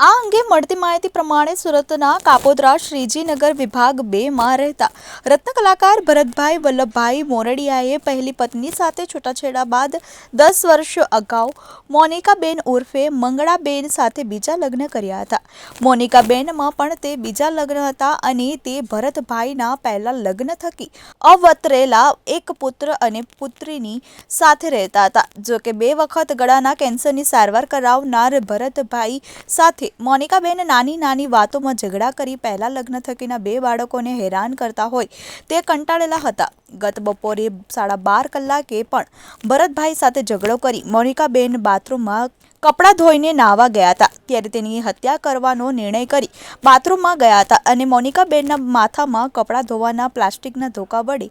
આ અંગે મળતી માહિતી પ્રમાણે સુરતના કાપોદરા શ્રીજીનગર વિભાગ બેમાં રહેતા રત્ન કલાકાર ભરતભાઈ વલ્લભભાઈ મોરડિયાએ પહેલી પત્ની સાથે છૂટાછેડા બાદ દસ વર્ષ અગાઉ મોનિકાબેન ઉર્ફે મંગળાબેન સાથે બીજા લગ્ન કર્યા હતા. મોનિકાબેનમાં પણ તે બીજા લગ્ન હતા અને તે ભરતભાઈના પહેલા લગ્ન થકી અવતરેલા એક પુત્ર અને પુત્રીની સાથે રહેતા હતા. જોકે બે વખત ગળાના કેન્સરની સારવાર કરાવનાર ભરતભાઈ સાથે મોનિકાબેન નાની નાની વાતોમાં ઝઘડા કરી પહેલાં લગ્ન થકીના બે બાળકોને હેરાન કરતા હોય તે કંટાળેલા હતા. ગત બપોરે સાડા બાર કલાકે પણ ભરતભાઈ સાથે ઝઘડો કરી મોનિકાબેન બાથરૂમમાં કપડાં ધોઈને નાહવા ગયા હતા. ત્યારે તેની હત્યા કરવાનો નિર્ણય કરી બાથરૂમમાં ગયા હતા અને મોનિકાબેનના માથામાં કપડાં ધોવાના પ્લાસ્ટિકના ધોકા વડે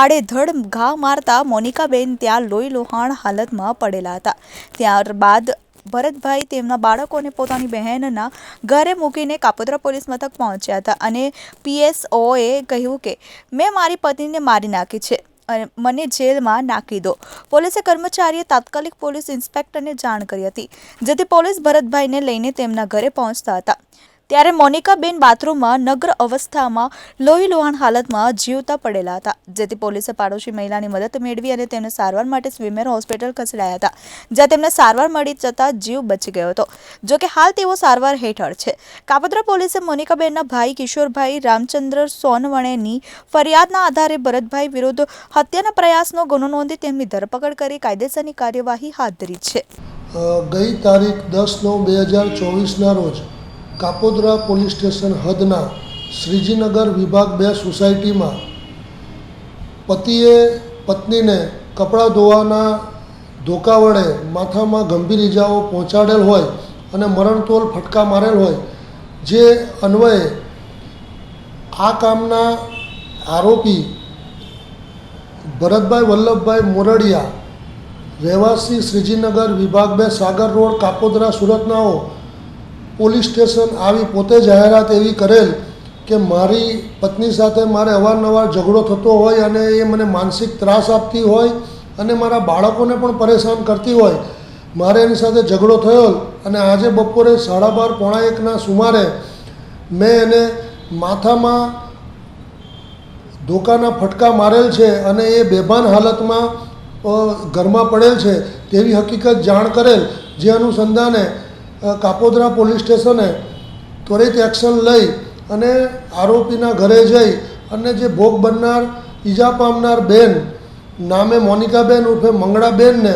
આડેધડ ઘા મારતા મોનિકાબેન ત્યાં લોહી લોહાણ હાલતમાં પડેલા હતા. ત્યારબાદ ભરતભાઈ તેમના બાળકોને પોતાની બહેનના ઘરે મૂકીને કાપોદ્રા પોલીસ મથક પહોંચ્યા હતા અને પીએસઓએ કહ્યું કે, મેં મારી પત્નીને મારી નાખી છે અને મને જેલમાં નાખી દો. પોલીસે કર્મચારીએ તાત્કાલિક પોલીસ ઇન્સ્પેક્ટરને જાણ કરી હતી, જેથી પોલીસ ભરતભાઈને લઈને તેમના ઘરે પહોંચતા હતા. ત્યારે મોનિકાબેન બાથરૂમમાં નગ્ર અવસ્થામાં લોહી લોહાણ હાલતમાં જીવતા પડેલા હતા, જેથી પોલીસે પાડોશી મહિલાની મદદ મેળવી અને તેમને સારવાર માટે સ્વિમેર હોસ્પિટલ ખસેડાયા હતા, જ્યાં તેમને સારવાર મળી જતાં જીવ બચી ગયો હતો. જોકે હાલ તેઓ સારવાર હેઠળ છે. કાપોદ્રા પોલીસે મોનિકાબેનના ભાઈ કિશોરભાઈ રામચંદ્ર સોનવણેની ફરિયાદના આધારે ભરતભાઈ વિરુદ્ધ હત્યાના પ્રયાસનો ગુનો નોંધી તેમની ધરપકડ કરી કાયદેસરની કાર્યવાહી હાથ ધરી છે. ગઈ તારીખ દસ નવ બે હજાર ચોવીસના રોજ કાપોદ્રા પોલીસ સ્ટેશન હદના શ્રીજીનગર વિભાગ બે સોસાયટીમાં પતિએ પત્નીને કપડાં ધોવાના ધોકા વડે માથામાં ગંભીર ઇજાઓ પહોંચાડેલ હોય અને મરણતોલ ફટકા મારેલ હોય, જે અન્વયે આ કામના આરોપી ભરતભાઈ વલ્લભભાઈ મોરડિયા, રહેવાસી શ્રીજીનગર વિભાગ બે સાગર રોડ, કાપોદ્રા સુરતનાઓ પોલીસ સ્ટેશન આવી પોતે જાહેરાત એવી કરેલ કે મારી પત્ની સાથે મારે અવારનવાર ઝઘડો થતો હોય અને એ મને માનસિક ત્રાસ આપતી હોય અને મારા બાળકોને પણ પરેશાન કરતી હોય. મારે એની સાથે ઝઘડો થયો અને આજે બપોરે સાડા બાર પોણા એકના સુમારે મેં એને માથામાં ધોકાના ફટકા મારેલ છે અને એ બેભાન હાલતમાં ઘરમાં પડેલ છે તેવી હકીકત જાણ કરેલ. જે અનુસંધાને કાપોદ્રા પોલીસ સ્ટેશને ત્વરિત એક્શન લઈ અને આરોપીના ઘરે જઈ અને જે ભોગ બનનાર, ઈજા પામનાર બેન નામે મોનિકાબેન ઉર્ફે મંગળાબેનને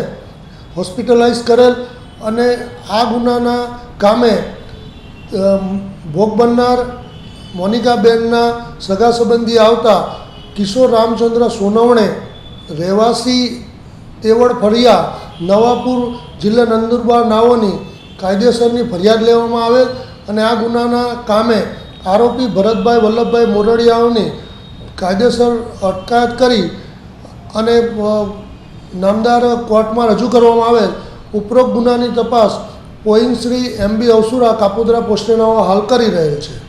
હોસ્પિટલાઇઝ કરેલ અને આ ગુનાના કામે ભોગ બનનાર મોનિકાબેનના સગા સંબંધી આવતા કિશોર રામચંદ્ર સોનવણે, રહેવાસી તેવડ ફળિયા, નવાપુર જિલ્લા નંદુરબાર નાઓની કાયદેસરની ફરિયાદ લેવામાં આવેલ અને આ ગુનાના કામે આરોપી ભરતભાઈ વલ્લભભાઈ મોરડિયાઓની કાયદેસર અટકાયત કરી અને નામદાર કોર્ટમાં રજૂ કરવામાં આવેલ ઉપરોક્ત ગુનાની તપાસ પોઈન્ટ શ્રી એમ બી અવસુરા કાપોદ્રા પોસ્ટેનાઓ હાલ કરી રહેલ છે.